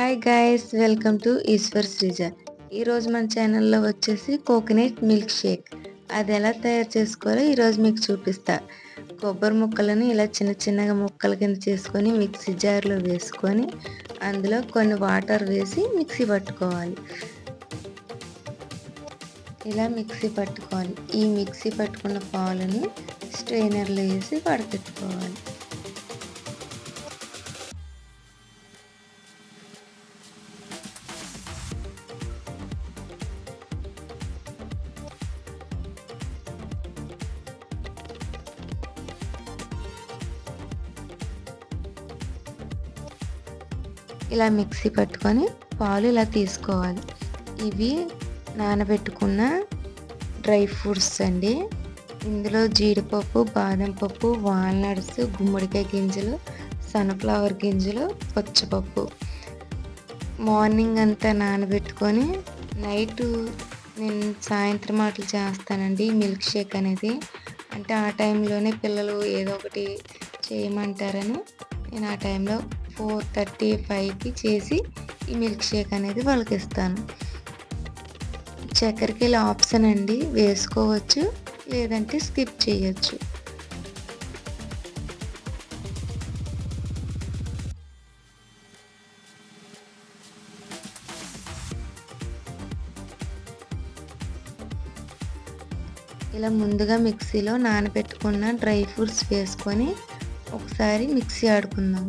Hi guys welcome to Eshwar Sreeja ఈరోజు మన ఛానల్లో వచ్చేసి కోకోనట్ మిల్క్ షేక్ అది ఎలా తయారు చేసుకోవాలో ఈరోజు మీకు చూపిస్తా. కొబ్బరి ముక్కలను ఇలా చిన్న చిన్నగా ముక్కల కింద చేసుకొని మిక్సీ జార్లో వేసుకొని అందులో కొన్ని వాటర్ వేసి మిక్సీ పట్టుకోవాలి. ఇలా మిక్సీ పట్టుకోవాలి. ఈ మిక్సీ పట్టుకున్న పాలని స్ట్రైనర్లో వేసి పడపెట్టుకోవాలి. ఇలా మిక్సీ పట్టుకొని పాలు ఇలా తీసుకోవాలి. ఇవి నానబెట్టుకున్న డ్రై ఫ్రూట్స్ అండి. ఇందులో జీడిపప్పు బాదం పప్పు వాల్నట్స్ గుమ్మడికాయ గింజలు సన్ఫ్లవర్ గింజలు పచ్చిపప్పు. మార్నింగ్ అంతా నానబెట్టుకొని నైట్ నేను సాయంత్రం ఆటలు చేస్తానండి మిల్క్ షేక్ అనేది. అంటే ఆ టైంలోనే పిల్లలు ఏదో ఒకటి చేయమంటారని నేను ఆ టైంలో ఫోర్ థర్టీ ఫైవ్కి చేసి ఈ మిల్క్ షేక్ అనేది వాళ్ళకి ఇస్తాను చక్కెరకి ఇలా ఆప్షన్ అండి వేసుకోవచ్చు లేదంటే స్కిప్ చేయొచ్చు. ఇలా ముందుగా మిక్సీలో నానబెట్టుకున్న డ్రై ఫ్రూట్స్ వేసుకొని ఒకసారి మిక్సీ ఆడుకుందాం.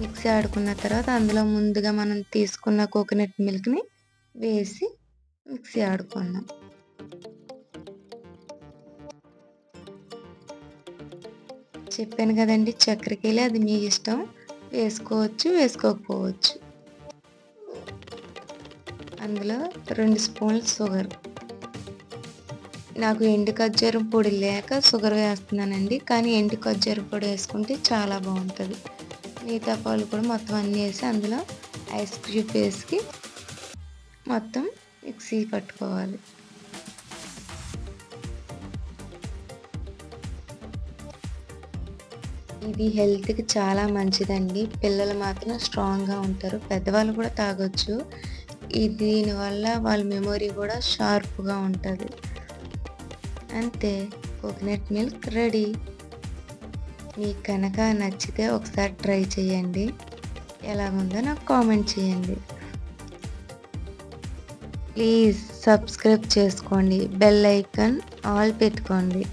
మిక్సీ ఆడుకున్న తర్వాత అందులో ముందుగా మనం తీసుకున్న కోకోనట్ మిల్క్ని వేసి మిక్సీ ఆడుకుందాం. చెప్పాను కదండి చక్కెరకేళి అది మీ ఇష్టం. వేసుకోవచ్చు వేసుకోకపోవచ్చు. అందులో రెండు స్పూన్లు షుగర్. నాకు ఎండు ఖర్జూరం పొడి లేక షుగర్ వేస్తున్నానండి కానీ ఎండు ఖర్జూరం పొడి వేసుకుంటే చాలా బాగుంటుంది. మిగతా పాలు కూడా మొత్తం అన్నీ వేసి అందులో ఐస్ క్యూబ్ వేసి మొత్తం మిక్సీ పట్టుకోవాలి. ఇది హెల్త్కి చాలా మంచిదండి. పిల్లలు మాత్రం స్ట్రాంగ్గా ఉంటారు. పెద్దవాళ్ళు కూడా తాగొచ్చు. దీనివల్ల వాళ్ళ మెమొరీ కూడా షార్ప్గా ఉంటుంది. అంతే. Coconut milk ready. మీకు కనుక నచ్చితే ఒకసారి ట్రై చేయండి. ఎలాగుందో నాకు కామెంట్ చేయండి. ప్లీజ్ సబ్స్క్రైబ్ చేసుకోండి. బెల్ ఐకాన్ ఆల్ పెట్టుకోండి.